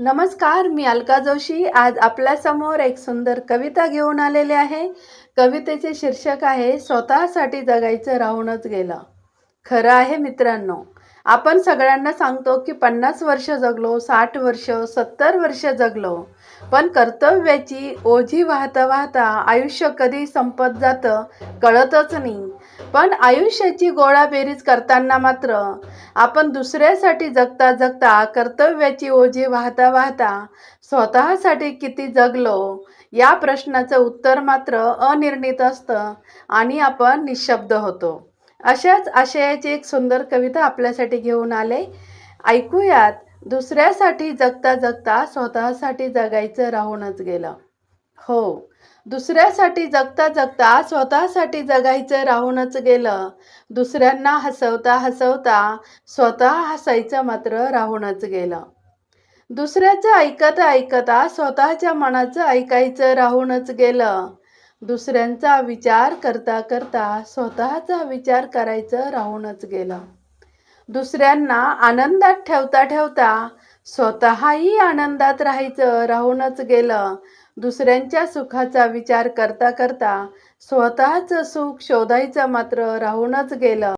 नमस्कार मी अलका जोशी. आज आपल्यासमोर एक सुंदर कविता घेऊन आलेले आहे. कवितेचे शीर्षक आहे स्वतःसाठी जगायचं राहूनच गेलं. खरं आहे मित्रांनो आपण सगळ्यांना सांगतो की पन्नास वर्ष जगलो साठ वर्ष सत्तर वर्ष जगलो. पण कर्तव्याची ओझी वाहता वाहता आयुष्य कधी संपत जातं कळतच नाही. पण आयुष्याची गोळाबेरीज करताना मात्र आपण दुसऱ्यासाठी जगता जगता कर्तव्याची ओझी वाहता वाहता स्वतःसाठी किती जगलो या प्रश्नाचं उत्तर मात्र अनिर्णित असतं आणि आपण निशब्द होतो. अशाच आशयाची एक सुंदर कविता आपल्यासाठी घेऊन आले. ऐकूयात. दुसऱ्यासाठी जगता जगता स्वतःसाठी जगायचं राहूनच गेलं. हो. दुसऱ्यासाठी जगता जगता स्वतःसाठी जगायचं राहूनच गेलं. दुसऱ्यांना हसवता हसवता स्वतः हसायचं मात्र राहूनच गेलं. दुसऱ्याचं ऐकता ऐकता स्वतःच्या मनाचं ऐकायचं राहूनच गेलं. दुसऱ्यांचा विचार करता करता स्वतःचा विचार करायचं राहूनच गेलं. दुसऱ्यांना आनंदात ठेवता ठेवता स्वतःही आनंदात राहायचं राहूनच गेलं. दुसऱ्यांच्या सुखाचा विचार करता करता स्वतःचं सुख शोधायचं मात्र राहूनच गेलं.